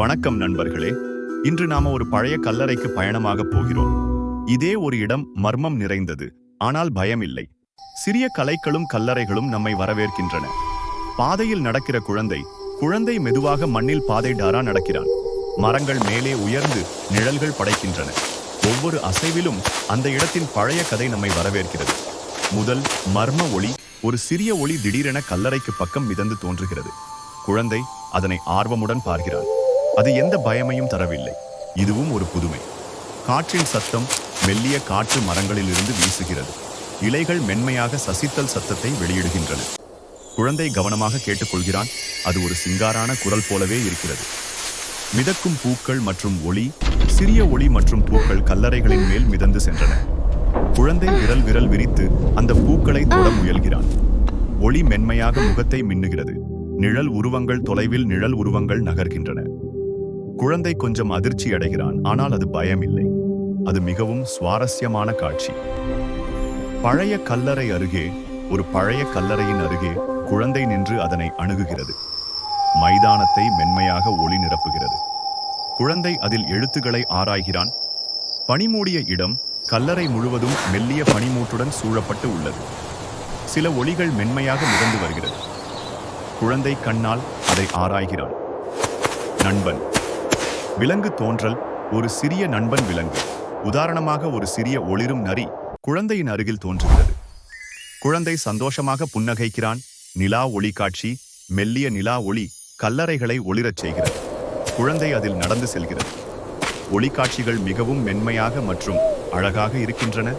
வணக்கம் நண்பர்களே. இன்று நாம ஒரு பழைய கல்லறைக்கு பயணமாக போகிறோம். இதே ஒரு இடம் மர்மம் நிறைந்தது. ஆனால் பயம் இல்லை சிறிய கலைகளும் கல்லறைகளும் நம்மை வரவேற்கின்றன. பாதையில் நடக்கிற குழந்தை குழந்தை மெதுவாக மண்ணில் பாதை டாரா நடக்கிறான் மரங்கள் மேலே உயர்ந்து நிழல்கள் படைக்கின்றன. ஒவ்வொரு அசைவிலும் அந்த இடத்தின் பழைய கதை நம்மை வரவேற்கிறது. முதல் மர்ம ஒளி ஒரு சிறிய ஒளி திடீரென கல்லறைக்கு பக்கம் மிதந்து தோன்றுகிறது. குழந்தை அதனை ஆர்வமுடன் பார்க்கிறான் அது எந்த பயமையும் தரவில்லை. இதுவும் ஒரு புதுமை. காற்றின் சத்தம் மெல்லிய காற்று மரங்களிலிருந்து வீசுகிறது. இலைகள் மென்மையாக சசித்தல் சத்தத்தை வெளியிடுகின்றன. குழந்தை கவனமாக கேட்டுக்கொள்கிறான். அது ஒரு சிங்காரான குரல் போலவே இருக்கிறது. மிதக்கும் பூக்கள் மற்றும் ஒளி சிறிய ஒளி மற்றும் பூக்கள் கல்லறைகளின் மேல் மிதந்து சென்றன. குழந்தை விரல் விரல் விரித்து அந்த பூக்களை தொட முயல்கிறான். ஒளி மென்மையாக முகத்தை மின்னுகிறது. நிழல் உருவங்கள் தொலைவில் நிழல் உருவங்கள் நகர்கின்றன. குழந்தை கொஞ்சம் அதிர்ச்சி அடைகிறான் ஆனால் அது பயம் இல்லை அது மிகவும் சுவாரஸ்யமான காட்சி. பழைய கல்லறை அருகே ஒரு பழைய கல்லறையின் அருகே குழந்தை நின்று அதனை அணுகுகிறது. மைதானத்தை மென்மையாக ஒளி நிரப்புகிறது. குழந்தை அதில் எழுத்துக்களை ஆராய்கிறான். பனிமூடிய இடம் கல்லறை முழுவதும் மெல்லிய பனிமூட்டுடன் சூழப்பட்டு உள்ளது. சில ஒளிகள் மென்மையாக மிதந்து வருகிறது. குழந்தை கண்ணால் அதை ஆராய்கிறான். நண்பன். விலங்கு தோன்றல் ஒரு சிறிய நண்பன் விலங்கு. உதாரணமாக ஒரு சிறிய ஒளிரும் நரி குழந்தையின் அருகில் தோன்றுகிறது. குழந்தை சந்தோஷமாக புன்னகைக்கிறான். நிலா ஒளி காட்சி மெல்லிய நிலா ஒளி கல்லறைகளை ஒளிரச் செய்கிறது. குழந்தை அதில் நடந்து செல்கிறது. ஒளிக்காட்சிகள் மிகவும் மென்மையாக மற்றும் அழகாக இருக்கின்றன.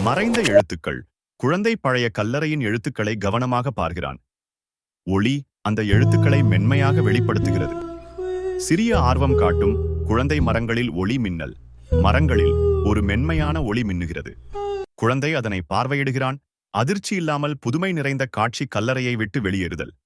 மறைந்த எழுத்துக்கள். குழந்தை பழைய கல்லறையின் எழுத்துக்களை கவனமாக பார்க்கிறான். ஒளி அந்த எழுத்துக்களை மென்மையாக வெளிப்படுத்துகிறது. சிறிய ஆர்வம் காட்டும் குழந்தை மரங்களில் ஒளி மின்னல். மரங்களில் ஒரு மென்மையான ஒளி மின்னுகிறது. குழந்தை அதனை பார்வையிடுகிறான். அதிர்ச்சி இல்லாமல் புதுமை நிறைந்த காட்சி கல்லறையை விட்டு வெளியேறுதல்.